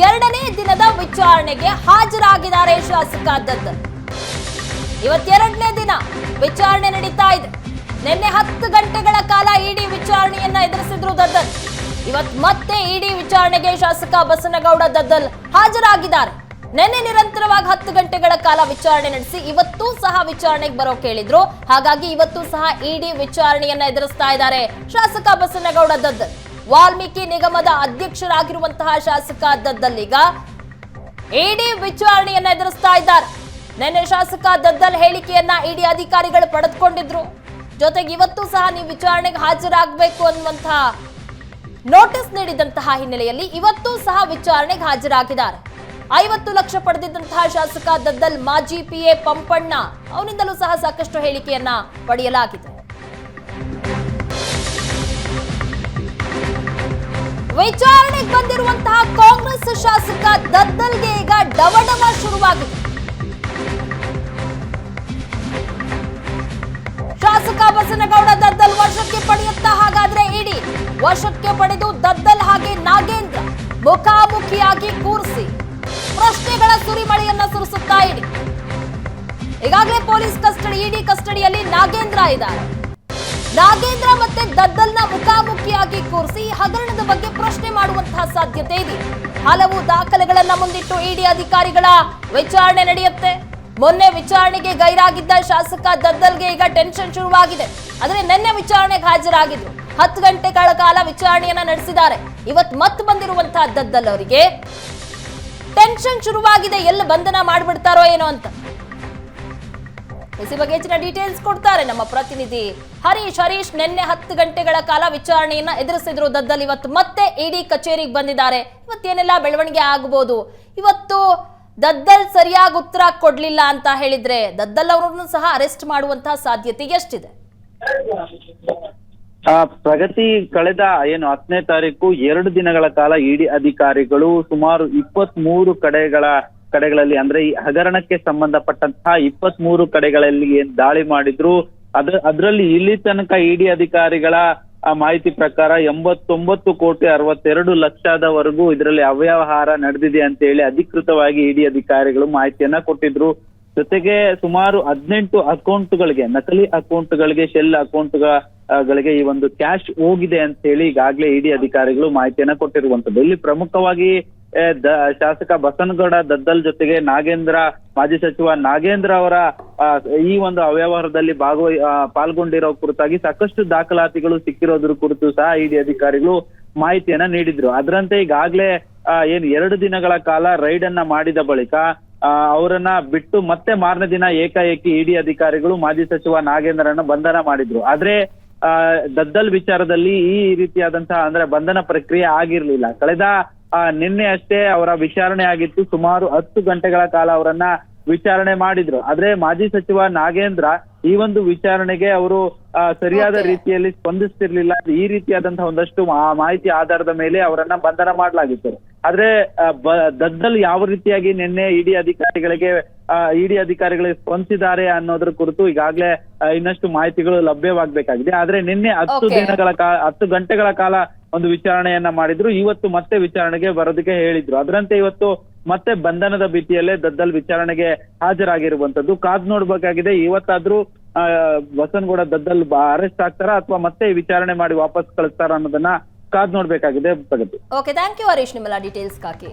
ಎರಡನೇ ದಿನದ ವಿಚಾರಣೆಗೆ ಹಾಜರಾಗಿದ್ದಾರೆ ಶಾಸಕ ದತ್. ಇವತ್ತೆರಡನೇ ದಿನ ವಿಚಾರಣೆ ನಡೀತಾ ಇದೆ. ನಿನ್ನೆ ಹತ್ತು ಗಂಟೆಗಳ ಕಾಲ ಇಡಿ ವಿಚಾರಣೆಯನ್ನ ಎದುರಿಸಿದ್ರು ದದ್ದಲ್ ಇವತ್ ಮತ್ತೆ ಇಡಿ ವಿಚಾರಣೆಗೆ ಶಾಸಕ ಬಸನಗೌಡ ದದ್ದಲ್ ಹಾಜರಾಗಿದ್ದಾರೆ. ನಿನ್ನೆ ನಿರಂತರವಾಗಿ ಹತ್ತು ಗಂಟೆಗಳ ಕಾಲ ವಿಚಾರಣೆ ನಡೆಸಿ ಇವತ್ತು ಸಹ ವಿಚಾರಣೆಗೆ ಬರೋ ಕೇಳಿದ್ರು. ಹಾಗಾಗಿ ಇವತ್ತು ಸಹ ಇಡಿ ವಿಚಾರಣೆಯನ್ನ ಎದುರಿಸ್ತಾ ಇದ್ದಾರೆ ಶಾಸಕ ಬಸನಗೌಡ ದದ್ದಲ್ ವಾಲ್ಮೀಕಿ ನಿಗಮದ ಅಧ್ಯಕ್ಷರಾಗಿರುವಂತಹ ಶಾಸಕ ದದ್ದಲ್ ಈಗ ಇಡಿ ವಿಚಾರಣೆಯನ್ನ ಎದುರಿಸ್ತಾ ಇದ್ದಾರೆ. ನಿನ್ನೆ ಶಾಸಕ ದದ್ದಲ್ ಹೇಳಿಕೆಯನ್ನ ಇಡಿ ಅಧಿಕಾರಿಗಳು ಪಡೆದುಕೊಂಡಿದ್ರು. ಜೊತೆಗೆ ಇವತ್ತು ಸಹ ನೀವು ವಿಚಾರಣೆಗೆ ಹಾಜರಾಗಬೇಕು ಅನ್ನುವಂತಹ ನೋಟಿಸ್ ನೀಡಿದಂತಹ ಹಿನ್ನೆಲೆಯಲ್ಲಿ ಇವತ್ತು ಸಹ ವಿಚಾರಣೆಗೆ ಹಾಜರಾಗಿದ್ದಾರೆ. ಐವತ್ತು ಲಕ್ಷ ಪಡೆದಿದ್ದಂತಹ ಶಾಸಕ ದದ್ದಲ್ ಮಾಜಿ ಪಿಎ ಪಂಪಣ್ಣ ಅವನಿಂದಲೂ ಸಹ ಸಾಕಷ್ಟು ಹೇಳಿಕೆಯನ್ನ ಪಡೆಯಲಾಗಿದೆ. ವಿಚಾರಣೆಗೆ ಬಂದಿರುವಂತಹ ಕಾಂಗ್ರೆಸ್ ಶಾಸಕ ದದ್ದಲ್ಗೆ ಈಗ ಡವಡವ ಶುರುವಾಗಿದೆ. ಶಾಸಕ ಬಸನಗೌಡ ದದ್ದಲ್ ವಶಕ್ಕೆ ಪಡೆಯುತ್ತಾ ಹಾಗಾದ್ರೆ ಇಡಿ, ವಶಕ್ಕೆ ಪಡೆದು ದದ್ದಲ್ ಹಾಗೆ ನಾಗೇಂದ್ರ ಮುಖಾಮುಖಿಯಾಗಿ ಕೂರಿಸಿ ಪ್ರಶ್ನೆಗಳ ಸುರಿಮಳೆಯನ್ನ ಸುರಿಸುತ್ತಾ ಇಡಿ. ಈಗಾಗಲೇ ಪೊಲೀಸ್ ಕಸ್ಟಡಿ, ಇಡಿ ಕಸ್ಟಡಿಯಲ್ಲಿ ನಾಗೇಂದ್ರ ಇದ್ದಾರೆ. ನಾಗೇಂದ್ರ ಮತ್ತೆ ದದ್ದಲ್ನ ಮುಖಾಮುಖಿಯಾಗಿ ಕೂರಿಸಿ ಹಗರಣದ ಬಗ್ಗೆ ಪ್ರಶ್ನೆ ಮಾಡುವಂತಹ ಸಾಧ್ಯತೆ ಇದೆ. ಹಲವು ದಾಖಲೆಗಳನ್ನ ಮುಂದಿಟ್ಟು ಇಡಿ ಅಧಿಕಾರಿಗಳ ವಿಚಾರಣೆ ನಡೆಯುತ್ತೆ. ಮೊನ್ನೆ ವಿಚಾರಣೆಗೆ ಗೈರಾಗಿದ್ದ ಶಾಸಕ ದದ್ದಲ್ಗೆ ಈಗ ಟೆನ್ಷನ್ ಶುರುವಾಗಿದೆ. ಆದ್ರೆ ನಿನ್ನೆ ವಿಚಾರಣೆಗೆ ಹಾಜರಾಗಿದ್ರು. ಹತ್ತು ಗಂಟೆಗಳ ಕಾಲ ವಿಚಾರಣೆಯನ್ನ ನಡೆಸಿದ್ದಾರೆ. ಇವತ್ ಮತ್ತೆ ಬಂದಿರುವಂತಹ ದದ್ದಲ್ ಅವರಿಗೆ ಟೆನ್ಷನ್ ಶುರುವಾಗಿದೆ. ಎಲ್ಲ ಬಂಧನ ಮಾಡ್ಬಿಡ್ತಾರೋ ಏನೋ ಅಂತ. ಇಸಿ ಬಗ್ಗೆ ಹೆಚ್ಚಿನ ಡೀಟೇಲ್ಸ್ ಕೊಡ್ತಾರೆ ನಮ್ಮ ಪ್ರತಿನಿಧಿ. ಹರೀಶ್ ಹರೀಶ್, ನಿನ್ನೆ ಹತ್ತು ಗಂಟೆಗಳ ಕಾಲ ವಿಚಾರಣೆಯನ್ನ ಎದುರಿಸಿದ್ರು ದದ್ದಲ್. ಇವತ್ತು ಮತ್ತೆ ಇಡಿ ಕಚೇರಿಗೆ ಬಂದಿದ್ದಾರೆ. ಇವತ್ತೇನೆಲ್ಲ ಬೆಳವಣಿಗೆ ಆಗಬಹುದು ಇವತ್ತು ದದ್ದಲ್ ಸರಿಯಾಗಿ ಉತ್ತರ ಕೊಡ್ಲಿಲ್ಲ ಅಂತ ಹೇಳಿದ್ರೆ ದದ್ದಲ್ ಅವರನ್ನು ಸಹ ಅರೆಸ್ಟ್ ಮಾಡುವಂತಹ ಸಾಧ್ಯತೆ ಎಷ್ಟಿದೆ? ಪ್ರಗತಿ ಕಳೆದ, ಏನು, ಹತ್ತನೇ ತಾರೀಕು ಎರಡು ದಿನಗಳ ಕಾಲ ಇಡಿ ಅಧಿಕಾರಿಗಳು ಸುಮಾರು ಇಪ್ಪತ್ತ್ ಮೂರು ಕಡೆಗಳ ಕಡೆಗಳಲ್ಲಿ ಅಂದ್ರೆ ಈ ಹಗರಣಕ್ಕೆ ಸಂಬಂಧಪಟ್ಟಂತಹ ಇಪ್ಪತ್ ಮೂರು ಕಡೆಗಳಲ್ಲಿ ಏನ್ ದಾಳಿ ಮಾಡಿದ್ರು ಅದ್ರ ಅದರಲ್ಲಿ ಇಲ್ಲಿ ತನಕ ಇಡಿ ಅಧಿಕಾರಿಗಳ ಮಾಹಿತಿ ಪ್ರಕಾರ ಎಂಬತ್ತೊಂಬತ್ತು ಕೋಟಿ ಅರವತ್ತೆರಡು ಲಕ್ಷದವರೆಗೂ ಇದರಲ್ಲಿ ಅವ್ಯವಹಾರ ನಡೆದಿದೆ ಅಂತ ಹೇಳಿ ಅಧಿಕೃತವಾಗಿ ಇಡಿ ಅಧಿಕಾರಿಗಳು ಮಾಹಿತಿಯನ್ನ ಕೊಟ್ಟಿದ್ರು. ಜೊತೆಗೆ ಸುಮಾರು ಹದಿನೆಂಟು ಅಕೌಂಟ್ಗಳಿಗೆ, ನಕಲಿ ಅಕೌಂಟ್ಗಳಿಗೆ, ಶೆಲ್ ಅಕೌಂಟ್ಗಳಿಗೆ ಈ ಒಂದು ಕ್ಯಾಶ್ ಹೋಗಿದೆ ಅಂತ ಹೇಳಿ ಈಗಾಗಲೇ ಇಡಿ ಅಧಿಕಾರಿಗಳು ಮಾಹಿತಿಯನ್ನ ಕೊಟ್ಟಿರುವಂತದ್ದು ಇಲ್ಲಿ ಪ್ರಮುಖವಾಗಿ ಶಾಸಕ ಬಸನಗೌಡ ದದ್ದಲ್ ಜೊತೆಗೆ ನಾಗೇಂದ್ರ, ಮಾಜಿ ಸಚಿವ ನಾಗೇಂದ್ರ ಅವರ ಈ ಒಂದು ಅವ್ಯವಹಾರದಲ್ಲಿ ಭಾಗವ ಪಾಲ್ಗೊಂಡಿರೋ ಕುರಿತಾಗಿ ಸಾಕಷ್ಟು ದಾಖಲಾತಿಗಳು ಸಿಕ್ಕಿರೋದ್ರ ಕುರಿತು ಸಹ ಇಡಿ ಅಧಿಕಾರಿಗಳು ಮಾಹಿತಿಯನ್ನ ನೀಡಿದ್ರು. ಅದರಂತೆ ಈಗಾಗಲೇ ಏನ್ ಎರಡು ದಿನಗಳ ಕಾಲ ರೈಡ್ ಅನ್ನ ಮಾಡಿದ ಬಳಿಕ ಅವರನ್ನ ಬಿಟ್ಟು ಮತ್ತೆ ಮಾರನೇ ದಿನ ಏಕಾಏಕಿ ಇಡಿ ಅಧಿಕಾರಿಗಳು ಮಾಜಿ ಸಚಿವ ನಾಗೇಂದ್ರನ ಬಂಧನ ಮಾಡಿದ್ರು. ಆದ್ರೆ ದದ್ದಲ್ ವಿಚಾರದಲ್ಲಿ ಈ ರೀತಿಯಾದಂತಹ ಅಂದ್ರೆ ಬಂಧನ ಪ್ರಕ್ರಿಯೆ ಆಗಿರ್ಲಿಲ್ಲ. ಕಳೆದ ನಿನ್ನೆ ಅಷ್ಟೇ ಅವರ ವಿಚಾರಣೆ ಆಗಿತ್ತು. ಸುಮಾರು ಹತ್ತು ಗಂಟೆಗಳ ಕಾಲ ಅವರನ್ನ ವಿಚಾರಣೆ ಮಾಡಿದ್ರು. ಆದ್ರೆ ಮಾಜಿ ಸಚಿವ ನಾಗೇಂದ್ರ ಈ ಒಂದು ವಿಚಾರಣೆಗೆ ಅವರು ಆ, ಸರಿಯಾದ ರೀತಿಯಲ್ಲಿ ಸ್ಪಂದಿಸ್ತಿರ್ಲಿಲ್ಲ. ಈ ರೀತಿಯಾದಂತಹ ಒಂದಷ್ಟು ಮಾಹಿತಿ ಆಧಾರದ ಮೇಲೆ ಅವರನ್ನ ಬಂಧನ ಮಾಡಲಾಗಿತ್ತು. ಆದ್ರೆ ದದ್ದಲ್ ಯಾವ ರೀತಿಯಾಗಿ ನಿನ್ನೆ ಇಡಿ ಅಧಿಕಾರಿಗಳಿಗೆ ಇಡಿ ಅಧಿಕಾರಿಗಳಿಗೆ ಸ್ಪಂದಿಸಿದ್ದಾರೆ ಅನ್ನೋದ್ರ ಕುರಿತು ಈಗಾಗಲೇ ಇನ್ನಷ್ಟು ಮಾಹಿತಿಗಳು ಲಭ್ಯವಾಗಬೇಕಾಗಿದೆ. ಆದ್ರೆ ನಿನ್ನೆ ಹತ್ತು ದಿನಗಳ ಕಾಲ ಹತ್ತು ಗಂಟೆಗಳ ಕಾಲ ಒಂದು ವಿಚಾರಣೆಯನ್ನ ಮಾಡಿದ್ರು. ಇವತ್ತು ಮತ್ತೆ ವಿಚಾರಣೆಗೆ ಬರೋದಕ್ಕೆ ಹೇಳಿದ್ರು. ಅದರಂತೆ ಇವತ್ತು ಮತ್ತೆ ಬಂಧನದ ಭೀತಿಯಲ್ಲೇ ದದ್ದಲ್ ವಿಚಾರಣೆಗೆ ಹಾಜರಾಗಿರುವಂತದ್ದು ಕಾದ್ ನೋಡ್ಬೇಕಾಗಿದೆ ಇವತ್ತಾದ್ರೂ ಆ, ಬಸನಗೌಡ ದದ್ದಲ್ ಅರೆಸ್ಟ್ ಆಗ್ತಾರ ಅಥವಾ ಮತ್ತೆ ವಿಚಾರಣೆ ಮಾಡಿ ವಾಪಸ್ ಕಳಿಸ್ತಾರ ಅನ್ನೋದನ್ನ ಕಾದ್ ನೋಡ್ಬೇಕಾಗಿದೆ Pragathi. Okay thank you Harish ನಿಮ್ಮೆಲ್ಲ ಡೀಟೇಲ್ಸ್ ಕಾಕಿ.